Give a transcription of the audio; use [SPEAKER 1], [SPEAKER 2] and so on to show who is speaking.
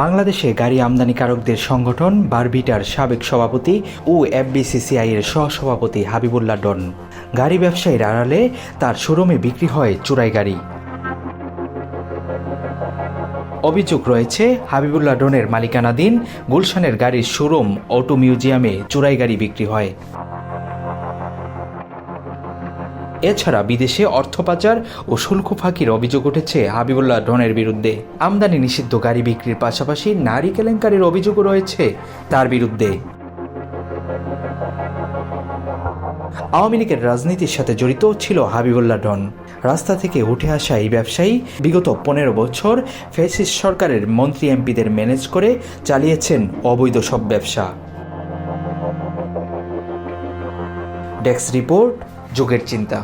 [SPEAKER 1] বাংলাদেশে গাড়ি আমদানিকারকদের সংগঠন, বারবিটার সাবেক সভাপতি ও এফবিসিসিআই এর সহসভাপতি হাবিবুল্লাহ ডন। গাড়ি ব্যবসায়ীর আড়ালে তার শোরুমে বিক্রি হয় চোরাই গাড়ি। অভিযোগ রয়েছে, হাবিবুল্লাহ ডনের মালিকানাধীন গুলশানের গাড়ির শোরুম অটো মিউজিয়ামে চোরাই গাড়ি বিক্রি হয়। এছাড়া বিদেশে অর্থ পাচার ও শুল্ক ফাঁকির অভিযোগ উঠেছে হাবিবুল্লাহ ডনের বিরুদ্ধে। আমদানি নিষিদ্ধ গাড়ি বিক্রির পাশাপাশি নারী কেলেঙ্কারির অভিযোগও রয়েছে তার বিরুদ্ধে। আওয়ামী লীগের রাজনীতির সাথে জড়িত ছিল হাবিবুল্লাহ ডন রাস্তা থেকে উঠে আসা এই ব্যবসায়ী বিগত পনেরো বছর ফেসিস সরকারের মন্ত্রী এমপিদের ম্যানেজ করে চালিয়েছেন অবৈধ সব ব্যবসা। ডেস্ক রিপোর্ট যোগের চিন্তা।